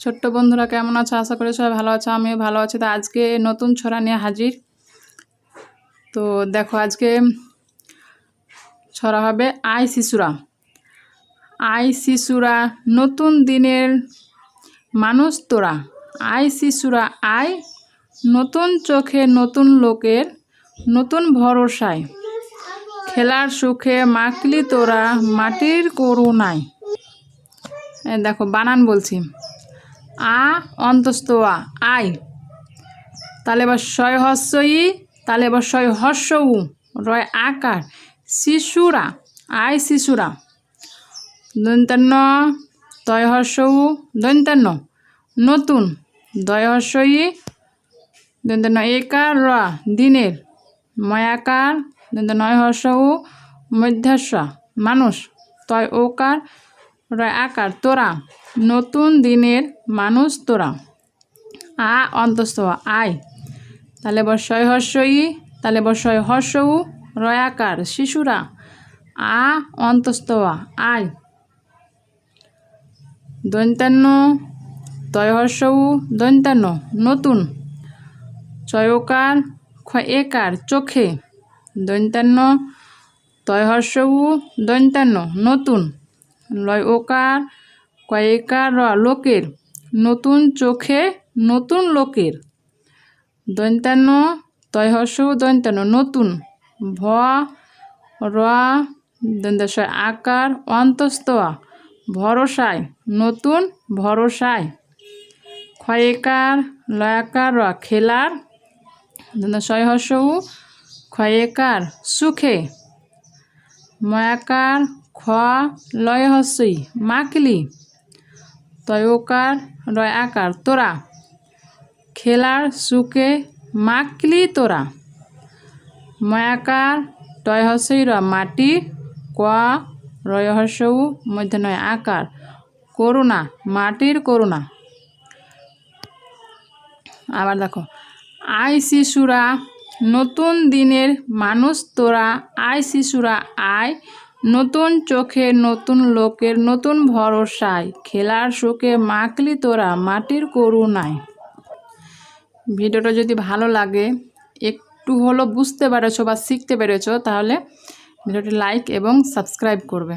ছোট্ট বন্ধুরা, কেমন আছো? আশা করি সবাই ভালো আছো, আমিও ভালো আছি। তো আজকে নতুন ছড়া নিয়ে হাজির। তো দেখো, আজকে ছড়া হবে আই শিশুরা। আই শিশুরা, নতুন দিনের মানুষ তোরা। আই শিশুরা, আই নতুন চোখে নতুন লোকের নতুন ভরসায়। খেলার সুখে মাকলি তোরা, মাটির করুণায়। দেখো, বানান বলছি। আ অন্তস্থ আ আই। তাহলে এবার শয় হস্য ই তাহলে এবার শয় হস্য উ রয় আকার, শিশুরা, আই শিশুরা। দন্তান্ন, তয় হর্ষ উ দন্তান্ন। নতুন, দয় হর্ষ ই দন্তান্ন একার, র, দিনের। ময়াকার দন্ত নয় উ মধ্যাস্য। মানুষ, তয় ওকার রয় আকার, তোরা। নতুন দিনের মানুষ তোরা। আ অন্তস্থ, আয়। তাহলে বর্ষয় হর্ষ ই তাহলে বর্ষয় হর্ষ উ রয় আকার, শিশুরা। আ অন্তস্থ, আয়। দন্তান্ন উ দন্তান্ন, নতুন। চয়কার একার, চোখে। দন্তান্ন উ দন্তান্ন, নতুন। লয় ওকার কয়েকার র লোকের। নতুন চোখে নতুন লোকের। দন্তান্ন তয় হর্ষ দন্তান্ন নতুন। ভ র দন্তাশয় আকার অন্তস্থ আ, ভরসায় নতুন ভরসায়। ক্ষয়েকার লয়াকার র খেলার। দন্তশয় হর্ষ উ ক্ষয়েকার সুখে। ময়াকার খ লয় হস্যই মাকলি, তয়কার রয় আকার তোরা। খেলার সুখে মাকলি তোরা। ময়াকার টয় হস্যই র মাটি, ক রয় হর্ষ উ মধ্যে নয় আকার, করুণা, মাটির করুণা। আবার দেখো আই শিশুরা নতুন দিনের মানুষ তোরা, আয় শিশুরা, আয়। নতুন চোখে নতুন লোকের নতুন ভরসায়। খেলার সুখে মাকলি তোরা মাটির করুণায়। ভিডিওটা যদি ভালো লাগে, একটু হলো বুঝতে পেরেছ বা শিখতে পেরেছ, তাহলে ভিডিওটি লাইক এবং সাবস্ক্রাইব করবে।